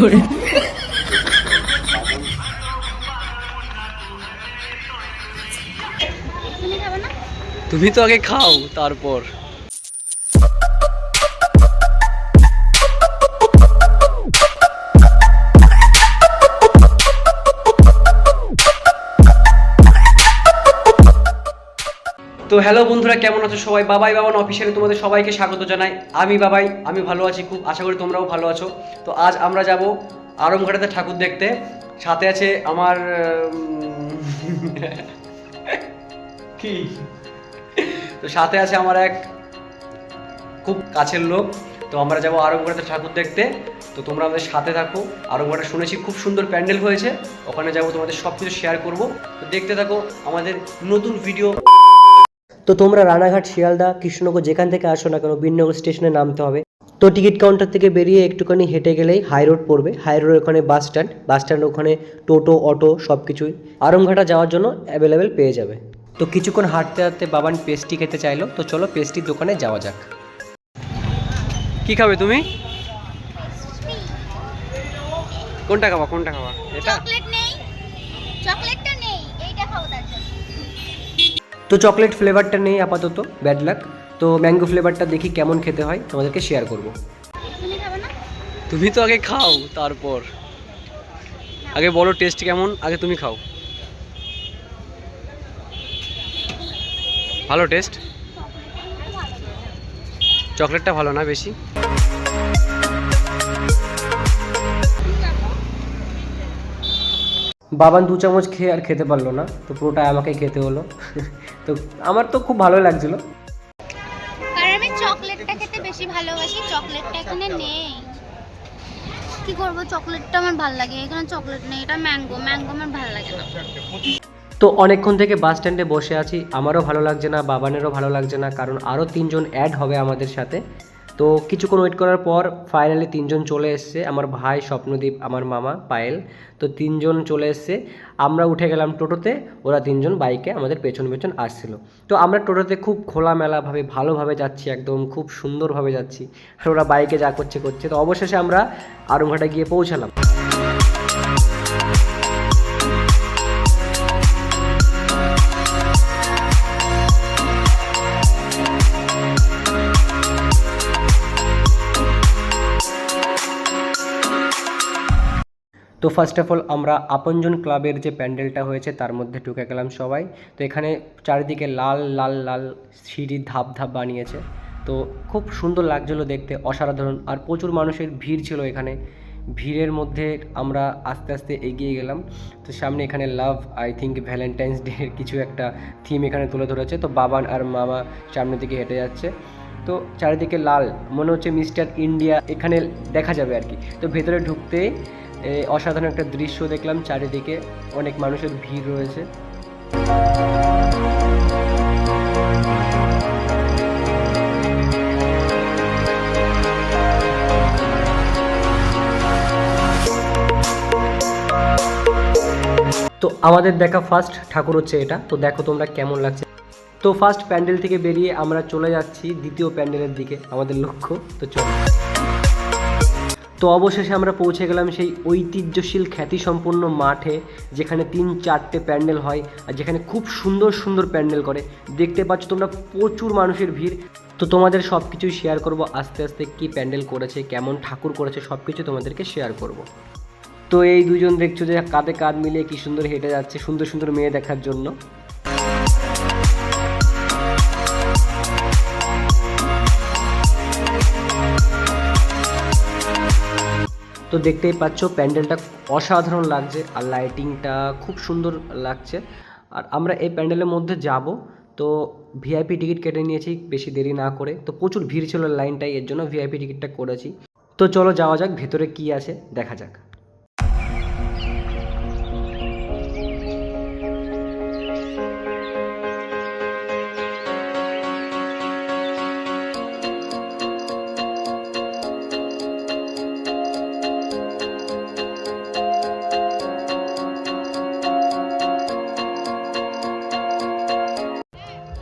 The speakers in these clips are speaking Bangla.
খাবে তুমি তো আগে খাও তারপর। তো হ্যালো বন্ধুরা, কেমন আছো সবাই? বাবাই বাবান অফিসিয়ালে তোমাদের সবাইকে স্বাগত জানাই। আমি বাবাই, আমি ভালো আছি, খুব আশা করি তোমরাও ভালো আছো। তো আজ আমরা যাব আরমঘাটাতে ঠাকুর দেখতে। সাথে আছে আমার কি? তো সাথে আছে আমার এক খুব কাছের লোক। তো আমরা যাব আরঙ্গড়াতে ঠাকুর দেখতে। তো তোমরা আমাদের সাথে থাকো। আরঙ্গড়া শুনেছি খুব সুন্দর প্যান্ডেল হয়েছে। ওখানে যাব তোমাদের সব কিছু শেয়ার করব। তো দেখতে থাকো আমাদের নতুন ভিডিও তো তোমরা রানাঘাট শিয়ালদা কৃষ্ণনগর যেখান থেকে আসো না কেন বিননগর স্টেশনে নামতে হবে। তো টিকিট কাউন্টার থেকে বেরিয়ে একটুখানি হেঁটে গেলেই হাই রোড পড়বে। হাই রোডের ওখানে বাস স্ট্যান্ড বাস স্ট্যান্ড ওখানে টোটো অটো সব কিছুই আরমঘাটা যাওয়ার জন্য অ্যাভেলেবেল পেয়ে যাবে। তো কিছুক্ষণ হাঁটতে হাঁটতে বাবান পেস্টি খেতে চাইলো। তো চলো পেস্টির দোকানে যাওয়া যাক। কি খাবে তুমি? কোনটা খাবা কোনটা খাবা? এটা? চকলেট নেই। চকলেটটা তো চকলেট ফ্লেভারটা নেই আপাতত ব্যাড লাক তো ম্যাঙ্গো ফ্লেভারটা দেখি কেমন খেতে হয় তোমাদেরকে শেয়ার করব। তুমি তুমি তো আগে খাও তারপর। আগে বলো টেস্ট কেমন আগে তুমি খাও। ভালো টেস্ট চকলেটটা ভালো না বেশি? বাবান দু চামচ খেয়ে আর খেতে পারল না তো পুরোটা আমাকেই খেতে হলো। তো আমার তো খুব ভালো লাগছিল। কারণ আমি চকলেটটা খেতে বেশি ভালোবাসি চকলেটটা এখানে নেই। কি করব? চকলেটটা আমার ভালো লাগে এখানে চকলেট নেই এটা ম্যাঙ্গো ম্যাঙ্গো আমার ভালো লাগে না। তো অনেকক্ষণ থেকে বাস স্ট্যান্ডে বসে আছি আমারও ভালো লাগছে না বাবানেরও ভালো লাগছে না কারণ আরও তিনজন অ্যাড হবে আমাদের সাথে। তো কিছুক্ষণ ওয়েট করার পর ফাইনালি তিনজন চলে এসছে, আমার ভাই, স্বপ্নদীপ, আমার মামা, পায়েল। তো তিনজন চলে এসছে, আমরা উঠে গেলাম টোটোতে, ওরা তিনজন বাইকে আমাদের পেছন পেছন আসছিল। তো আমরা টোটোতে খুব খোলামেলাভাবে, ভালোভাবে যাচ্ছি, একদম খুব সুন্দরভাবে যাচ্ছি। আর ওরা বাইকে যা করছে করছে। তো অবশেষে আমরা আরমঘাটা গিয়ে পৌঁছালাম। তো ফার্স্ট অফ অল আমরা আপনজন ক্লাবের যে প্যান্ডেলটা হয়েছে তার মধ্যে ঢুকে গেলাম সবাই। তো এখানে চারিদিকে লাল লাল লাল সিঁড়ি ধাপ ধাপ বানিয়েছে। তো খুব সুন্দর লাগছিল দেখতে অসাধারণ। আর প্রচুর মানুষের ভিড় ছিল এখানে। ভিড়ের মধ্যে আমরা আস্তে আস্তে এগিয়ে গেলাম। তো সামনে এখানে love I think Valentine's day এর কিছু একটা থিম এখানে তুলে ধরেছে। তো বাবান আর মামা সামনের দিকে হেঁটে যাচ্ছে। তো চারিদিকে লাল মনে হচ্ছে মিস্টার ইন্ডিয়া। এখানে দেখা যাবে আর কি। তো ভেতরে ঢুকতেই এ, অসাধারণ একটা দৃশ্য দেখলাম চারিদিকে, অনেক মানুষের ভিড় রয়েছে। তো আমাদের দেখা ফার্স্ট ঠাকুর হচ্ছে এটা। তো দেখো তোমরা কেমন লাগছে। তো ফার্স্ট প্যান্ডেল থেকে বেরিয়ে আমরা চলে যাচ্ছি দ্বিতীয় প্যান্ডেলের দিকে, আমাদের লক্ষ্য। তো চলো। তো অবশেষে আমরা পৌঁছে গেলাম সেই ঐতিহ্যশীল খ্যাতিসম্পন্ন মাঠে, যেখানে তিন চারটে প্যান্ডেল হয় আর যেখানে খুব সুন্দর সুন্দর প্যান্ডেল করে। দেখতে পাচ্ছ তোমরা প্রচুর মানুষের ভিড়। তো তোমাদের সব কিছুই শেয়ার করব, আস্তে আস্তে কি প্যান্ডেল করেছে, কেমন ঠাকুর করেছে সব কিছু তোমাদেরকে শেয়ার করব। তো এই দুজন দেখছ যে কাঁধে কাঁধ মিলিয়ে কি সুন্দর হেঁটে যাচ্ছে, সুন্দর সুন্দর মেয়ে দেখার জন্য। তো দেখতেই পাচ্ছ, প্যান্ডেলটা অসাধারণ লাগছে আর লাইটিংটা খুব সুন্দর লাগছে। আর আমরা এই প্যান্ডেলের মধ্যে যাব, তো ভিআইপি টিকিট কেটে নিয়েছি, বেশি দেরি না করে। তো প্রচুর ভিড় ছিল লাইনটাই, এর জন্য ভিআইপি টিকিটটা করেছি। তো চলো যাওয়া যাক, ভেতরে কি আছে, দেখা যাক।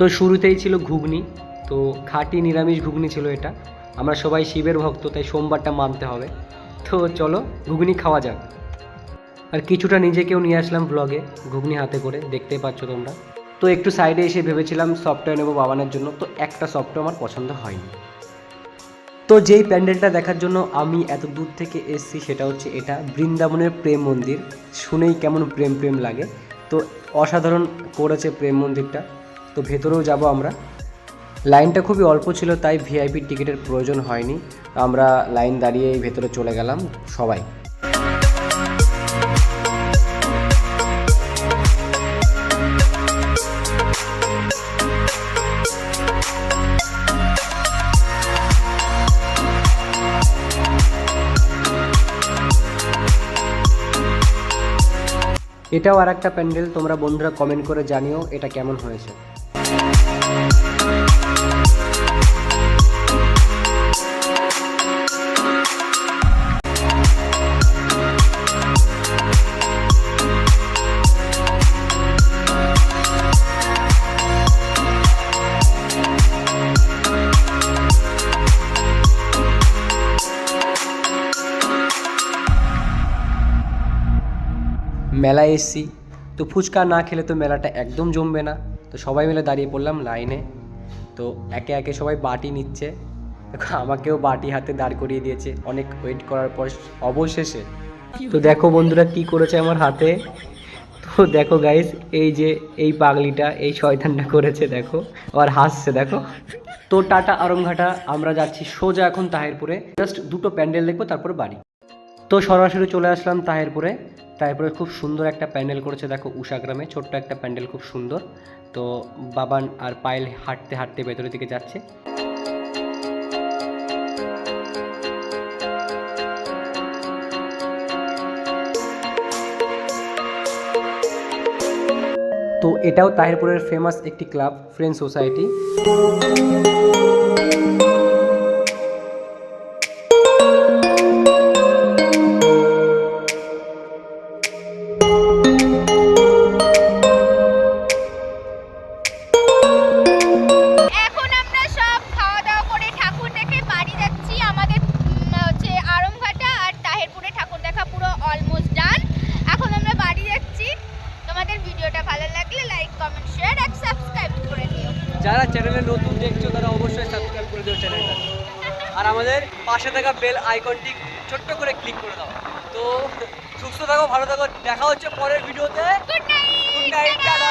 তো শুরুতেই ছিল ঘুগনি, তো খাঁটি নিরামিষ ঘুগনি ছিল এটা। আমরা সবাই শিবের ভক্ত, তাই সোমবারটা মানতে হবে। তো চলো ঘুগনি খাওয়া যাক। আর কিছুটা নিজেকেও নিয়ে আসলাম ব্লগে ঘুগনি হাতে করে, দেখতেই পাচ্ছ তোমরা। তো একটু সাইডে এসে ভেবেছিলাম সফটওয়্যার নেব বাবানের জন্য, তো একটা সফটওয়্যার আমার পছন্দ হয়নি। তো যেই প্যান্ডেলটা দেখার জন্য আমি এত দূর থেকে এসেছি, সেটা হচ্ছে এটা বৃন্দাবনের প্রেম মন্দির। শুনেই কেমন প্রেম প্রেম লাগে। তো অসাধারণ করেছে প্রেম মন্দিরটা। তো ভেতরেও যাব আমরা। লাইনটা খুবই অল্প ছিল, তাই ভিআইপি টিকিটের প্রয়োজন হয়নি। আমরা লাইন দাঁড়িয়েই ভেতরে চলে গেলাম সবাই। এটাও আর একটা প্যান্ডেল, তোমরা বন্ধুরা কমেন্ট করে জানিও এটা কেমন হয়েছে। মেলায় এসছি। তো ফুচকা না খেলে তো মেলাটা একদম জমবে না। তো সবাই মিলে দাঁড়িয়ে পড়লাম লাইনে। তো একে একে সবাই বাটি নিচ্ছে। আমাকেও বাটি হাতে দাঁড় করিয়ে দিয়েছে। অনেক ওয়েট করার পর অবশেষে। তো দেখো বন্ধুরা কি করেছে আমার হাতে। তো দেখো গাইস এই যে এই পাগলিটা, এই শয়তানটা করেছে, দেখো। আর হাসছে, দেখো। তো টাটা আরমঘাটা আমরা যাচ্ছি সোজা এখন তাহেরপুরে। জাস্ট দুটো প্যান্ডেল দেখব, তারপর বাড়ি। তো সরাসরি চলে আসলাম তাহেরপুরে। তারপরে খুব সুন্দর একটা প্যান্ডেল করেছে, দেখো উষাগ্রামে ছোট্ট একটা প্যান্ডেল খুব সুন্দর। তো বাবান আর পায়েল হাঁটতে হাঁটতে ভেতরের দিকে যাচ্ছে। তো এটাও তাহিরপুরের ফেমাস একটি ক্লাব ফ্রেন্ড সোসাইটি আমাদের পাশে থাকা বেল আইকনটি ছোট্ট করে ক্লিক করে দাও। তো সুস্থ থাকো ভালো থাকো দেখা হচ্ছে পরের ভিডিওতে good night good night tata!